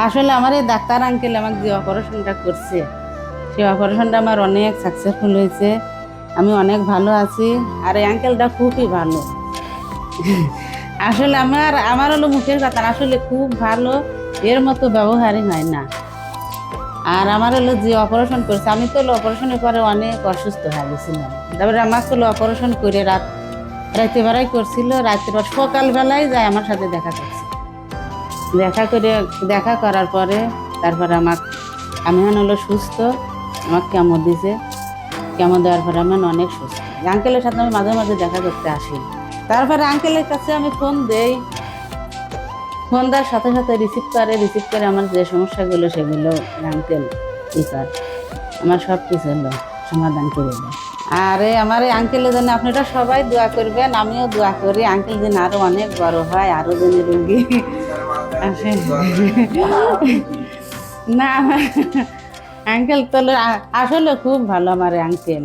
আসলে আমার এই ডাক্তার আঙ্কেল আমাকে যে অপারেশনটা করছে, সেই অপারেশনটা আমার অনেক সাকসেসফুল হয়েছে। আমি অনেক ভালো আছি, আর এই আঙ্কেলটা খুবই ভালো। আসলে আমার আমার হলো মুখের কথা, আসলে খুব ভালো, এর মতো ব্যবহারই হয় না। আর আমার হলো যে অপারেশন করেছে, আমি তো হলো অপারেশনের পরে অনেক অসুস্থ হয়ে গেছিলাম। তারপরে আমাকে হলো অপারেশন করে রাত রাতে বেড়াই করছিল রাতের পর সকালবেলায় যায় আমার সাথে দেখা করছে। দেখা করে, দেখা করার পরে তারপরে আমার আমি এখন হলো সুস্থ, আমাকে কেমন দিছে, কেমন দেওয়ার পরে আমি এখন অনেক সুস্থ। আঙ্কেলের সাথে আমি মাঝে মাঝে দেখা করতে আসি। তারপরে আঙ্কেলের কাছে আমি ফোন দেই। ফোন দেওয়ার সাথে সাথে রিসিভ করে রিসিভ করে আমার যে সমস্যাগুলো সেগুলো আঙ্কেল ই করে। আমার সব কিছু হলো সমাধান করে দেয়। আরে আমার এই আঙ্কেলের জন্য আপনারা সবাই দোয়া করবেন, আমিও দোয়া করি। আঙ্কেল যেন আরও অনেক বড় হয় আরও যেন রুগী না আঙ্কেল তাহলে আসলে খুব ভালো আমার আঙ্কেল